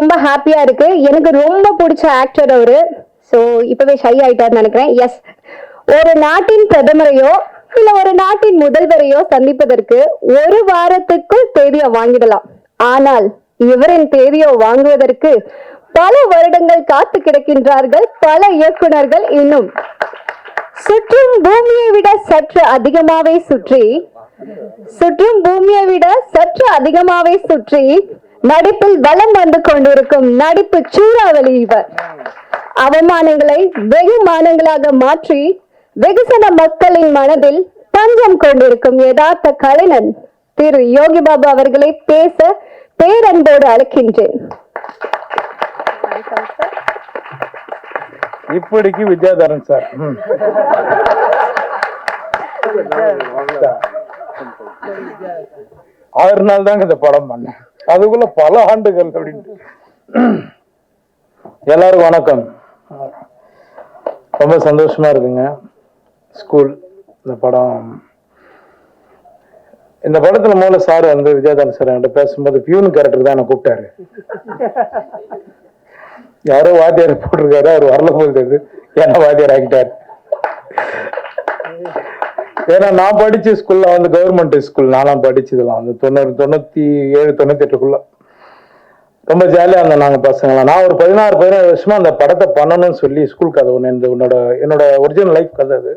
ரொம்ப ஹாப்பியா இருக்கு. எனக்கு ரொம்ப பிடிச்ச ஆக்டர் அவரு. ஸோ இப்பவே ஷை ஆயிட்டாருன்னு நினைக்கிறேன். எஸ் ஒரு நாட்டின் பிரதமரையோ இல்ல ஒரு நாட்டின் முதல்வரையோ சந்திப்பதற்கு ஒரு வாரத்துக்குள் தேதியை வாங்கிடலாம். ஆனால் இவரின் தேதியை வாங்குவதற்கு பல வருடங்கள் காத்து கிடக்கின்றார்கள் பல இயக்குனர்கள் இன்னும். சுற்றும் பூமியை விட சற்று அதிகமாவே சுற்றி சுற்றும் பூமியை விட சற்று அதிகமாவே சுற்றி நடிப்பில் வலம் வந்து கொண்டிருக்கும் நடிப்பு சூறாவளி இவர். அவமானங்களை வெகுமானங்களாக மாற்றி வெகுசன மக்களின் மனதில் தஞ்சம் கொண்டிருக்கும் யதார்த்த கலைஞன் திரு யோகி பாபு அவர்களை பேச பேரன்போடு அழைக்கின்றேன். இப்படிக்கு வித்யாதரன் சார். ஆறு நாள் தாங்க இந்த படம் பண்ணேன். அதுக்குள்ள பல ஆண்டுகள் அப்படின்ட்டு. எல்லாருக்கும் வணக்கம். ரொம்ப சந்தோஷமா இருக்குங்க. ஸ்கூல் இந்த படம். இந்த படத்துல மூல சார் வந்து விஜயதாரன் சார் என்கிட்ட பேசும்போது பியூன் கேரக்டர் தான் என்ன கூப்பிட்டாரு. யாரோ வாத்தியார் போட்டிருக்காரு அவர் வரல போகுது ஏன்னா வாத்தியார் ஆகிட்டார். ஏன்னா நான் படிச்ச ஸ்கூல்ல வந்து கவர்மெண்ட் ஸ்கூல் நான்லாம் படிச்சதுலாம் வந்து தொண்ணூறு தொண்ணூத்தி ஏழு தொண்ணூத்தி எட்டுக்குள்ள ரொம்ப ஜாலியா இருந்தோம் நாங்க பசங்களாம் நான் ஒரு பதினாறு பதினேழு வருஷமா அந்த படத்தை பண்ணணும்னு சொல்லி ஸ்கூல் கதை ஒன்று இந்த உன்னோட என்னோட ஒரிஜினல் லைஃப் கதை அது.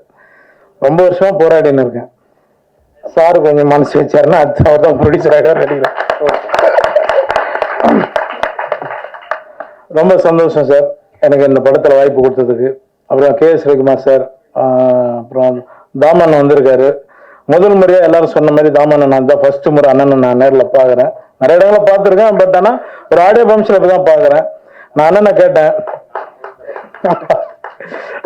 ரொம்ப வருஷமா போராடின்னு இருக்கேன். சார் கொஞ்சம் மனசு வச்சாருன்னா அடுத்த அவர் தான் நடிக்கிறேன் ரொம்ப சந்தோஷம் சார். எனக்கு இந்த படத்தில் வாய்ப்பு கொடுத்ததுக்கு. அப்புறம் கே எஸ் ரவிக்குமார் சார் அப்புறம் தாமன் வந்திருக்காரு. முதல் முறையாக எல்லாரும் சொன்ன மாதிரி தாமன் நான் தான் ஃபர்ஸ்ட் முறை அண்ணனை நான் நேரில் பார்க்குறேன் நிறைய இடங்களை பார்த்துருக்கேன் பட் ஆனா ஒரு ஆடியோ ஃபங்க்ஷன் தான் பார்க்குறேன் நான் அண்ணனை கேட்டேன்.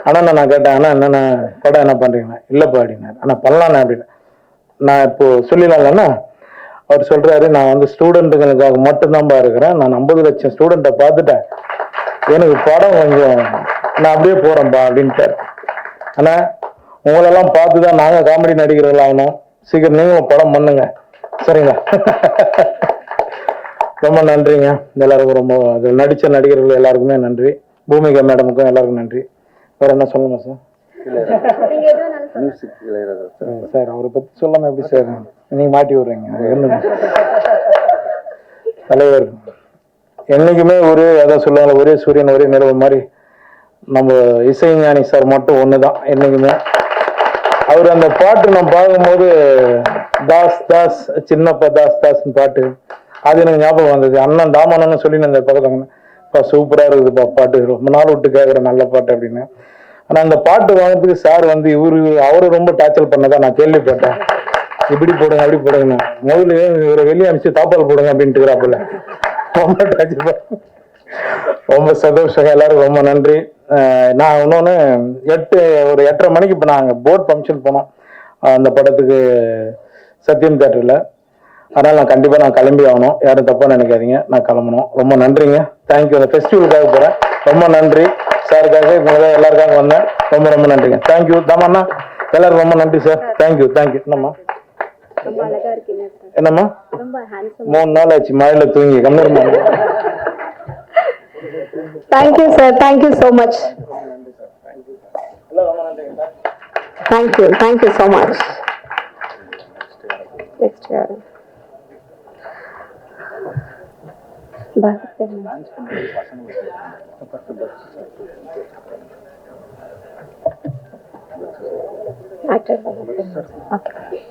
அண்ணனை நான் கேட்டேன் அண்ணா என்னண்ணா படம் என்ன பண்ணுறீங்கண்ணா இல்லைப்பா அப்படின்னாரு. அண்ணா பண்ணலாண்ணே அப்படின்னு. நான் இப்போ சொல்லிடலாம்லண்ணா. அவர் சொல்றாரு நான் வந்து ஸ்டூடெண்ட்டுங்களுக்காக மட்டும்தான்ப்பா இருக்கிறேன். நான் ஐம்பது லட்சம் ஸ்டூடெண்ட்டை பார்த்துட்டேன். எனக்கு படம் கொஞ்சம் நான் அப்படியே போறேன்ப்பா அப்படின்ட்டார். அண்ணா உங்களெல்லாம் பார்த்து தான் நாங்கள் காமெடி நடிகர்கள் ஆகணும் சீக்கிரம் நீங்களும் படம் பண்ணுங்க. சரிங்களா? ரொம்ப நன்றிங்க. எல்லாருக்கும் ரொம்ப அதில் நடித்த நடிகர்கள் எல்லாருக்குமே நன்றி. பூமிகா மேடமுக்கும் எல்லாருக்கும் நன்றி. வேற என்ன சொல்லணுமா சார் சார், சார் அவரை பத்தி சொல்லாம எப்படி சார் நீங்க மாட்டி விடுறீங்க. அது என்ன? தலைவர் என்னைக்குமே ஒரு அதான் சொல்லுவாங்க ஒரே சூரியன் ஒரே நிலவு மாதிரி நம்ம இசைஞானி சார் மட்டும் ஒண்ணுதான் என்னைக்குமே. அவர் அந்த பாட்டு நான் பார்க்கும்போது தாஸ் தாஸ் சின்னப்பா தாஸ் தாஸ் பாட்டு. அது எனக்கு ஞாபகம் வந்தது. அண்ணன் தாமனன்னு சொல்லி நான் இந்த அப்பா சூப்பராக இருக்குதுப்பா பாட்டு. ரொம்ப நாள் விட்டு கேட்குற நல்ல பாட்டு அப்படின்னு. ஆனால் அந்த பாட்டு வாங்குறதுக்கு சார் வந்து இவரு அவரு ரொம்ப டார்ச்சர் பண்ணதான் நான் கேள்விப்பட்டேன். இப்படி போடுங்க அப்படி போடுங்க முதல்ல இவரை வெளியே அனுப்பிச்சு தாப்பால் போடுங்க அப்படின்ட்டு இருக்கிறாப்புல. ரொம்ப டார்ச்சர் ரொம்ப சந்தோஷம் எல்லாருக்கும் ரொம்ப நன்றி. நான் இன்னொன்று எட்டு ஒரு எட்டரை மணிக்கு இப்போ நாங்கள் போட் ஃபங்க்ஷன் போனோம். அந்த படத்துக்கு சத்யம் தேட்டரில் அதனால் நான் கண்டிப்பாக நான் கிளம்பி ஆகணும். யாரும் தப்பாக நினைக்காதீங்க. நான் கிளம்பணும். ரொம்ப நன்றிங்க. தேங்க்யூ அந்த ஃபெஸ்டிவலுக்காக போகிறேன் ரொம்ப நன்றி. சாருக்காக இவங்க எல்லாருக்காக வந்தேன். ரொம்ப ரொம்ப நன்றிங்க. தேங்க்யூ தாமண்ணா எல்லாருக்கும் ரொம்ப நன்றி சார் தேங்க்யூ தேங்க்யூ என்னம்மா? என்னம்மா? மூணு நாள் ஆச்சு மழையில் தூங்கி. கம்மிருமா thank you sir thank you so much thank you thank you so much next யாரு ஆக்டர் ஓகே